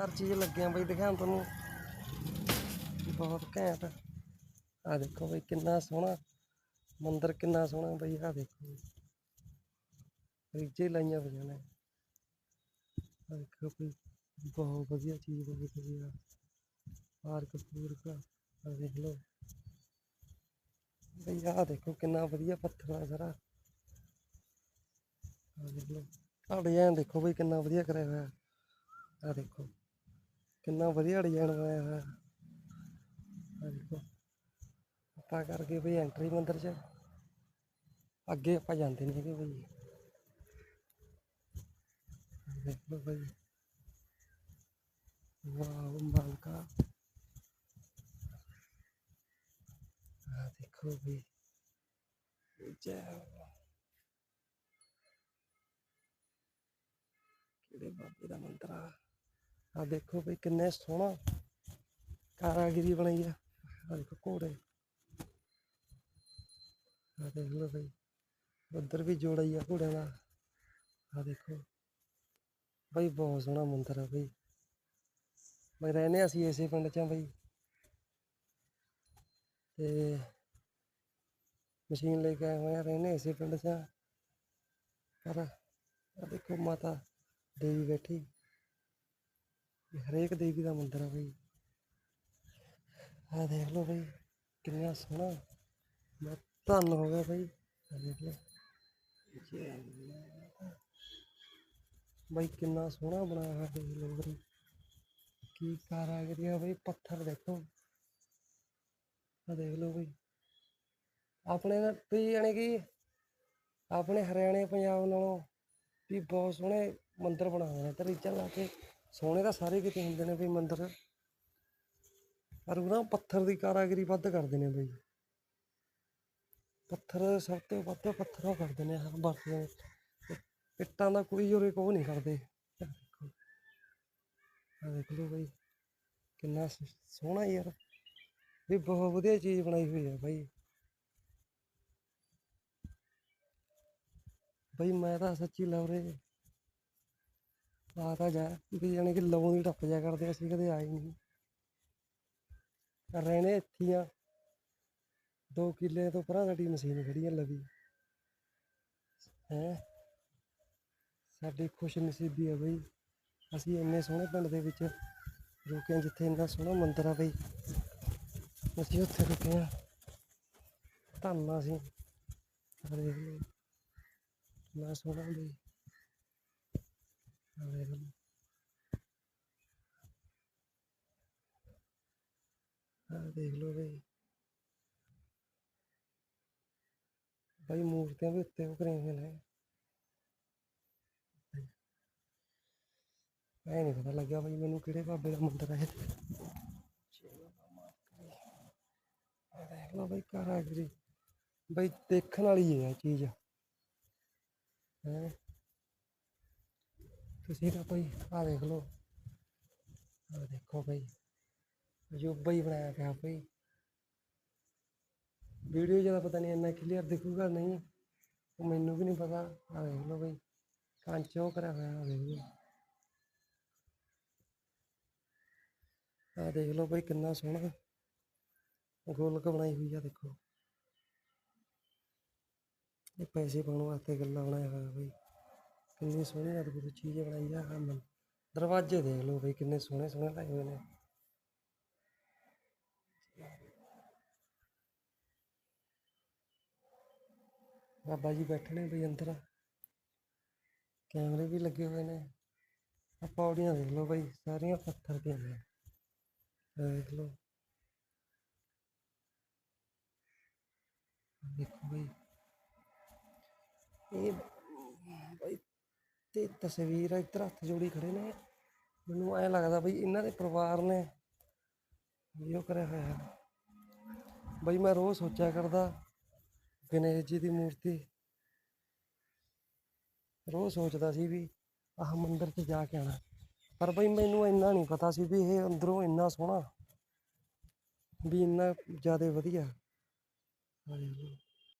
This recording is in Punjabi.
ਸ਼ਾਨਦਾਰ ਚੀਜ਼ ਲੱਗਿਆ ਬਈ ਦਿਖਾਉਣ ਤੁਹਾਨੂੰ ਬਹੁਤ ਘੈਂਟ ਆ ਦੇਖੋ ਬਈ ਕਿੰਨਾ ਸੋਹਣਾ ਮੰਦਿਰ ਕਿੰਨਾ ਸੋਹਣਾ ਬਈ ਆ ਦੇਖੋ ਰੀਜੇ ਲਾਈਆਂ ਪਈਆਂ ਨੇ ਆ ਦੇਖੋ ਬਈ ਬਹੁਤ ਵਧੀਆ ਚੀਜ਼ ਬਣੀ ਹੋਈ ਆ ਪਾਰਕ ਪੂਰਕ ਆ ਦੇਖ ਲਓ ਬਈ ਆ ਦੇਖੋ ਕਿੰਨਾ ਵਧੀਆ ਪੱਥਰ ਆ ਸਾਰਾ ਆ ਦੇਖ ਲਓ ਆ ਡਿਜ਼ਾਈਨ ਦੇਖੋ ਬਈ ਕਿੰਨਾ ਵਧੀਆ ਕਰਿਆ ਹੋਇਆ ਆ ਦੇਖੋ ਕਿੰਨਾ ਵਧੀਆ ਡਿਜ਼ਾਈਨ ਬਣਾਇਆ ਹੋਇਆ। ਆ ਦੇਖੋ, ਆਪਾਂ ਕਰਕੇ ਬਈ ਐਂਟਰੀ ਮੰਦਿਰ 'ਚ। ਅੱਗੇ ਆਪਾਂ ਜਾਂਦੇ ਨਹੀਂ ਹੈਗੇ ਬਈ। ਆ ਦੇਖ ਲਓ ਬਈ। ਵਾਓ, ਮਾਲਕਾ। ਆ ਦੇਖੋ ਬਈ। ਜੈ ਕਿਹੜੇ ਬਾਬੇ ਦਾ ਮੰਤਰ ਆ ਦੇਖੋ ਬਈ ਕਿੰਨੇ ਸੋਹਣਾ ਕਾਰਾਗਿਰੀ ਬਣਾਈ ਆ। ਆ ਦੇਖੋ ਘੋੜੇ। ਆ ਦੇਖ ਲਓ ਬਈ, ਉੱਧਰ ਵੀ ਜੋੜਾ ਹੀ ਆ ਘੋੜਿਆਂ ਦਾ। ਆ ਦੇਖੋ, ਬਈ ਬਹੁਤ ਸੋਹਣਾ ਮੰਦਿਰ ਆ ਬਈ। ਬਈ ਰਹਿੰਦੇ ਅਸੀਂ ਇਸੇ ਪਿੰਡ ਚ ਆ ਬਈ। ਤੇ ਮਸ਼ੀਨ ਲੈ ਕੇ ਆਏ ਹੋਏ ਆ, ਰਹਿੰਦੇ ਇਸੇ ਪਿੰਡ ਚ ਪਰ ਆ ਦੇਖੋ ਮਾਤਾ ਦੇਵੀ ਬੈਠੀ। ਹਰੇਕ ਦੇਵੀ ਦਾ ਮੰਦਿਰ ਆ ਬਈ। ਆ ਦੇਖ ਲਓ ਬਈ, ਕਿੰਨਾ ਸੋਹਣਾ। ਮੈਂ ਧੰਨ ਹੋ ਗਿਆ ਬਈ ਆ ਦੇਖ ਲਓ। ਬਈ ਕਿੰਨਾ ਸੋਹਣਾ ਬਣਾਇਆ ਹੋਇਆ ਦੇਖ ਲਓ ਕੀ ਕਾਰਾਗਰੀ ਆ ਬਈ, ਪੱਥਰ ਦੇਖੋ। ਆ ਦੇਖ ਲਓ ਬਈ। ਆਪਣੇ ਨਾ ਵੀ ਯਾਨੀ ਕਿ ਆਪਣੇ ਹਰਿਆਣੇ, ਪੰਜਾਬ ਨਾਲੋਂ ਵੀ ਬਹੁਤ ਸੋਹਣੇ ਮੰਦਿਰ ਬਣਾਏ ਨੇ। ਤੇ ਰੀਚਾਂ ਲਾ ਕੇ ਸੋਹਣੇ ਤਾਂ ਸਾਰੇ ਕਿਤੇ ਹੁੰਦੇ ਨੇ ਬਈ ਮੰਦਿਰ। ਪਰ ਉਹ ਪੱਥਰ ਦੀ ਕਾਰਾਗਰੀ ਵੱਧ ਕਰਦੇ ਨੇ ਬਈ। ਪੱਥਰ ਸਭ ਤੋਂ ਵੱਧ ਪੱਥਰੋਂ ਕਰਦੇ ਨੇ ਹਾਂ ਵਰਤਦੇ ਇੱਟਾਂ ਦਾ ਕੋਈ ਉਰੇ ਕੋ ਨਹੀਂ ਕਰਦੇ। ਆਹ ਦੇਖ ਲਓ ਬਈ, ਕਿੰਨਾ ਸ- ਸੋਹਣਾ ਯਾਰ। ਵੀ ਬਹੁਤ ਵਧੀਆ ਚੀਜ਼ ਬਣਾਈ ਹੋਈ ਹੈ ਬਾਈ। ਬਈ ਮੈਂ ਤਾਂ ਸੱਚੀ ਲਵਰੇ ਆ ਤਾਂ ਜਾ, ਵੀ ਜਾਣੀ ਕਿ ਲਵੋਂ ਦੀ ਟੱਪ ਜਾ ਕਰਦੇ, ਅਸੀਂ ਕਦੇ ਆਏ ਨਹੀਂ। ਰਹਿਣੇ ਇੱਥੇ ਹੀ ਆ। ਦੋ ਕਿੱਲੇ ਤੋਂ ਪਰਾਂ ਸਾਡੀ ਮਸ਼ੀਨ ਖੜੀ ਆ ਲਵੀ। ਹੈ? ਸਾਡੀ ਖੁਸ਼ ਨਸੀਬੀ ਆ ਬਈ। ਅਸੀਂ ਇੰਨੇ ਸੋਹਣੇ ਪਿੰਡ ਦੇ ਵਿੱਚ ਰੁਕੇ ਹਾਂ ਜਿੱਥੇ ਇੰਨਾ ਸੋਹਣਾ ਮੰਦਿਰ ਆ ਬਈ। ਅਸੀਂ ਉੱਥੇ ਰੁਕੇ ਹਾਂ ਧੰਨ ਅਸੀਂ। ਆਹ ਦੇਖ ਲਓ ਕਿੰਨਾ ਸੋਹਣਾ ਬਈ। ਦੇਖ ਲਓ ਬਈ ਬਈ ਮੂਰਤੀਆਂ ਵੀ ਉੱਤੇ ਉਕਰੀਆਂ ਹੋਈਆਂ ਨੇ। ਐ ਨਹੀਂ ਪਤਾ ਲੱਗਿਆ ਬਈ ਮੈਨੂੰ ਕਿਹੜੇ ਬਾਬੇ ਦਾ ਮੰਦਿਰ ਹੈ। ਇਹ ਆਹ ਦੇਖ ਲਓ ਬਈ ਕਾਰਾਗਰੀ। ਬਈ ਦੇਖਣ ਵਾਲੀ ਹੈ ਚੀਜ਼। ਹੈ? ਤੁਸੀਂ ਤਾਂ ਬਈ ਆਹ ਦੇਖ ਲਓ। ਆਹ ਦੇਖੋ ਬਈ ਅਜੂਬਾ ਹੀ ਬਣਾਇਆ ਪਿਆ ਬਈ ਵੀਡੀਓ ਜ਼ਿਆਦਾ ਪਤਾ ਨਹੀਂ ਇੰਨਾ ਕਲੀਅਰ ਦਿਖੂਗਾ ਨਹੀਂ, ਉਹ ਮੈਨੂੰ ਵੀ ਨਹੀਂ ਪਤਾ। ਆਹ ਦੇਖ ਲਓ ਬਈ ਕੰਚ ਕਰਿਆ ਹੋਇਆ, ਆਹ ਦੇਖ ਲਓ। ਆਹ ਦੇਖ ਲਓ ਬਈ ਕਿੰਨਾ ਸੋਹਣਾ ਗੋਲਕ ਬਣਾਈ ਹੋਈ ਆ, ਦੇਖੋ। ਇਹ ਪੈਸੇ ਪਾਉਣ ਵਾਸਤੇ ਗੱਲਾਂ ਬਣਾਇਆ ਹੋਇਆ ਬਈ ਕਿੰਨੀ ਸੋਹਣੀ ਅਦਭੁਤ ਚੀਜ਼ ਬਣਾਈ ਆ ਆਹ ਦਰਵਾਜ਼ੇ ਦੇਖ ਲਓ ਬਈ ਕਿੰਨੇ ਸੋਹਣੇ ਸੋਹਣੇ ਲਾਏ ਹੋਏ ਨੇ। ਬਾਬਾ ਜੀ ਬੈਠੇ ਨੇ ਬਈ ਅੰਦਰ। ਕੈਮਰੇ ਵੀ ਲੱਗੇ ਹੋਏ ਨੇ। ਆ ਪੌੜੀਆਂ ਦੇਖ ਲਓ ਬਈ, ਸਾਰੀਆਂ ਪੱਥਰ ਦੀਆਂ ਨੇ। ਦੇਖ ਲਓ। ਦੇਖੋ ਬਈ। ਇਹ ਤੇ ਤਸਵੀਰ ਇੱਧਰ ਹੱਥ ਜੋੜੀ ਖੜੇ ਨੇ। ਮੈਨੂੰ ਐ ਲੱਗਦਾ ਬਈ ਇਹਨਾਂ ਦੇ ਪਰਿਵਾਰ ਨੇ ਵੀ ਕਰਿਆ ਹੋਇਆ। ਹੈ ਬਈ ਮੈਂ ਰੋਜ਼ ਸੋਚਿਆ ਕਰਦਾ, ਗਣੇਸ਼ ਜੀ ਦੀ ਮੂਰਤੀ। ਰੋਜ਼ ਸੋਚਦਾ ਸੀ ਵੀ ਆਹ ਮੰਦਿਰ 'ਚ ਜਾ ਕੇ ਆਣਾ ਪਰ ਬਈ ਮੈਨੂੰ ਇੰਨਾ ਨਹੀਂ ਪਤਾ ਸੀ ਵੀ ਇਹ ਅੰਦਰੋਂ ਇੰਨਾ ਸੋਹਣਾ, ਵੀ ਇੰਨਾ ਜ਼ਿਆਦਾ ਵਧੀਆ। ਆ